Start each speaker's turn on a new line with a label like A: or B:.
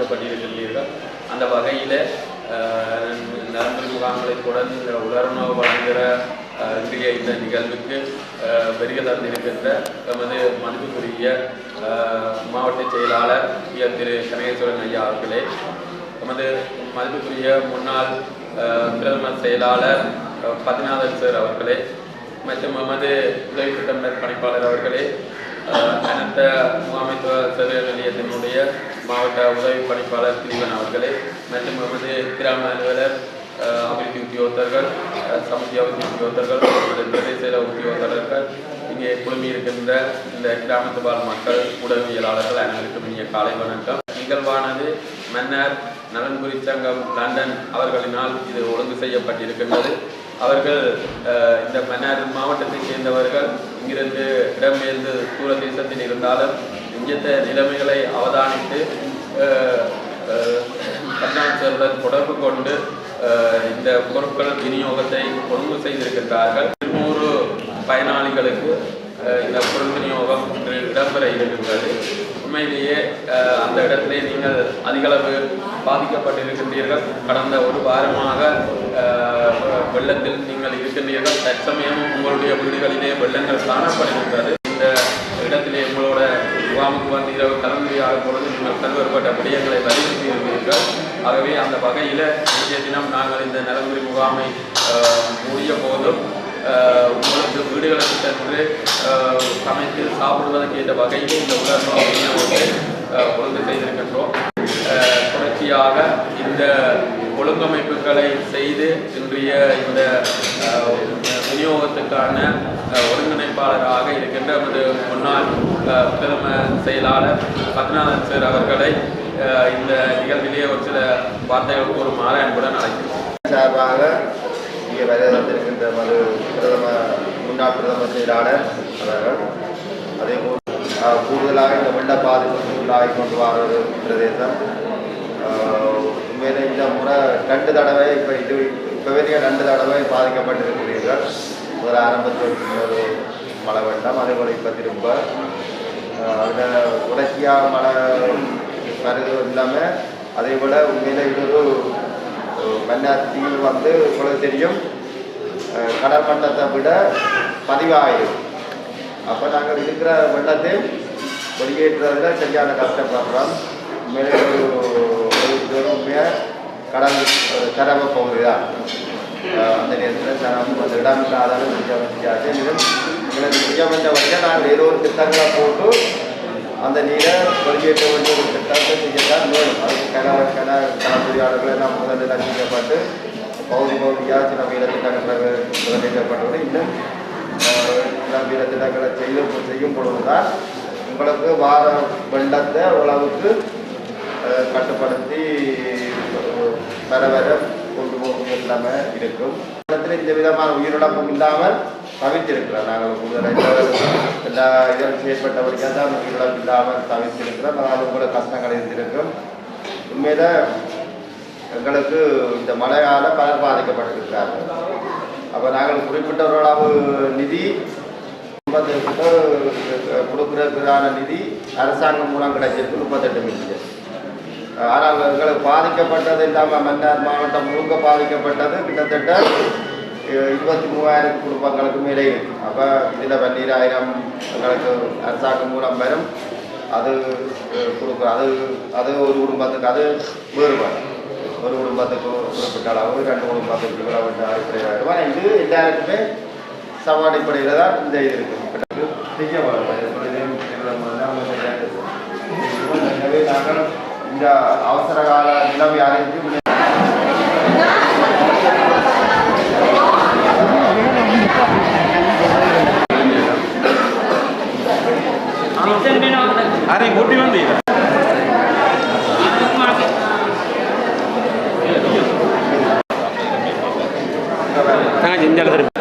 A: மாற்றப்பட்டிருக்கின்றீர்கள் அந்த வகையில் நரம்பு முகாம்களை கூட இந்த வழங்குகிற அஹ், இன்றைய இந்த நிகழ்வுக்கு அஹ், தந்திருக்கின்ற எமது மதிப்புக்குரிய மாவட்ட செயலாளர் திரு. கனகேஸ்வரன் ஐயா அவர்களே எமது மதிப்புக்குரிய முன்னாள் பிரதமர் செயலாளர் அஹ், பத்மநாதன் சார் அவர்களே மற்றும் எமது உதவி திட்டமிடல் பணிப்பாளர் அவர்களே அனைத்த முகாமைத்துவ சேவை நிலையத்தினுடைய மாவட்ட உதவி பணிப்பாளர் பிரிவன் அவர்களே மற்றும் எமது கிராம அலுவலர் அபிவிருத்தி உத்தியோகத்தர்கள் சமூக அபிவிருத்தி உத்தியோகத்தர்கள் மற்றும் பிரதேச உத்தியோகத்தர்கள் இங்கே குழுமியிருக்கின்ற இந்த கிராமத்து வாழ் மக்கள் உடவியலாளர்கள் அனைவருக்கும் இங்கே காலை வணக்கம். நிகழ்வானது மன்னர் நலன்புரி சங்கம் லண்டன் அவர்களினால் இது ஒழுங்கு செய்யப்பட்டிருக்கின்றது. அவர்கள் இந்த மன்னார் மாவட்டத்தைச் சேர்ந்தவர்கள் இங்கிருந்து இடம்பெயர்ந்து தூர தேசத்தில் இருந்தாலும் இங்கத்த நிலைமைகளை அவதானித்து அஹ், கண்ணாச்சருடன் தொடர்பு கொண்டு இந்த பொருட்கள் விநியோகத்தை ஒழுங்கு செய்திருக்கின்றார்கள். இருநூறு பயனாளிகளுக்கு இந்த பொருள் விநியோகம் இடம்பெற இருக்கின்றது. உண்மையிலேயே அந்த இடத்திலே நீங்கள் அதிகளவு பாதிக்கப்பட்டிருக்கின்றீர்கள். கடந்த ஒரு வாரமாக வெள்ளத்தில் நீங்கள் இருக்கின்றீர்கள். தற்சமயமும் உங்களுடைய வீடுகளிலே வெள்ளங்கள் காணப்படுகின்றது. இந்த இடத்திலே உங்களோட முகாமுக்கு வந்து இரவு கலந்துரையாடும் பொழுது நீங்கள் பல்வேறுபட்ட விடயங்களை வலியுறுத்தியிருந்தீர்கள். ஆகவே அந்த வகையில் இன்றைய தினம் நாங்கள் இந்த நலமுறை முகாமை முடிய போதும் உங்களுக்கு வீடுகளுக்கு சென்று சமைத்து சாப்பிடுவதற்கு ஏற்ற வகையில் இந்த உலகம் விநியோகத்தை ஒழுங்கு செய்திருக்கின்றோம். தொடர்ச்சியாக இந்த ஒழுங்கமைப்புகளை செய்து இன்றைய இந்த விநியோகத்துக்கான ஒருங்கிணைப்பாளராக இருக்கின்ற நமது முன்னாள் பிரதம செயலாளர் பத்மநாதன் சார் அவர்களை இந்த நிகழ்விலே ஒரு சில வார்த்தைகள் கூறுமாறு அன்புடன் அழைக்கிறோம்.
B: சார்பாக இங்கே வருகின்ற மது பிரதம முன்னாள் பிரதம செயலாளர் அவர்கள் அதே போல் கூடுதலாக இந்த வெள்ள பாதிப்புக்கு உள்ளாகி கொண்டு வர பிரதேசம் ரெண்டு தடவை இப்போ இது இப்போவே வரைக்கும் ரெண்டு தடவை பாதிக்கப்பட்டிருக்கிறீர்கள். ஒரு ஆரம்பத்தில் ஒரு மழை வெள்ளம் அதே போல் இப்போ திரும்ப அதில் உடச்சியாக மழை வருது இல்லாமல் அதே போல் உண்மையில் இன்னொரு மன்னாத்தீவு வந்து உங்களுக்கு தெரியும். கடல் மட்டத்தை விட பதிவாயிரும். அப்போ நாங்கள் இருக்கிற வெள்ளத்தை வெளியேற்றுறதுல சரியான கஷ்டப்படுறோம் மேலும் ஒரு ஒரு இது ஒரு உண்மையாக கடல் சிரம பகுதி அந்த நேரத்தில் சிரமம் அந்த இடம் இல்லாதாலும் கொஞ்சம் வசதியாச்சு இதுவும் எங்களுக்கு முடியாமட்ட வரைக்கும் நாங்கள் ஏதோ ஒரு திட்டங்களை போட்டு அந்த நீரை வெளியேற்ற வேண்டிய ஒரு திட்டத்தை செய்யத்தான் வேணும் அதுக்கு கன கன கனப்பொறியாளர்கள் எல்லாம் முதலில் செய்யப்பட்டு பகுதி பகுதியாக சில வீர திட்டங்கள் முதலீட்டப்பட்டு இன்னும் சில வீர திட்டங்களை செய்யும் செய்யும் பொழுது தான் உங்களுக்கு வார வெள்ளத்தை ஓரளவுக்கு கட்டுப்படுத்தி வர வர கொண்டு போகும் இல்லாமல் இருக்கும். இடத்துல இந்த விதமான உயிரிழப்பும் இல்லாமல் தவித்திருக்கிறோம் நாங்கள் கூடுதலாக எல்லா இதிலும் செயற்பட்டவர்கள் தான் உயிரிழப்பு இல்லாமல் தவித்திருக்கிறோம். அதனால் உங்களுக்கு கஷ்டங்கள் இருந்திருக்கும். உண்மையில எங்களுக்கு இந்த மழையால் பலர் பாதிக்கப்பட்டிருக்கிறார்கள். அப்போ நாங்கள் குறிப்பிட்ட ஒரு அளவு நிதி முப்பத்தெட்டு கொடுக்குறதுக்கான நிதி அரசாங்கம் மூலம் கிடைச்சிருக்கு முப்பத்தெட்டு மில்லியன். ஆனால் எங்களுக்கு பாதிக்கப்பட்டது இல்லாமல் மன்னார் மாவட்டம் முழுக்க பாதிக்கப்பட்டது. கிட்டத்தட்ட இருபத்தி மூவாயிரம் குடும்பங்களுக்கு மேலே அப்போ இதில் பன்னீராயிரம் எங்களுக்கு அரசாங்கம் மூலம் வரும். அது அஹ், கொடுக்குறோம் அது அது ஒரு குடும்பத்துக்கு அது வேறுபாடு. ஒரு குடும்பத்துக்கு குறிப்பிட்ட அளவு ரெண்டு குடும்பத்துக்கு இவ்வளவு அடிப்படையில் இது எல்லாருக்குமே சவாடிப்படையில் தான் இந்த இது இருக்குது செய்ய இந்த அவசர கால நிலவை அறிவித்து
C: అరే గుడ్డి ఉంది జింజాలి సరిపోతుంది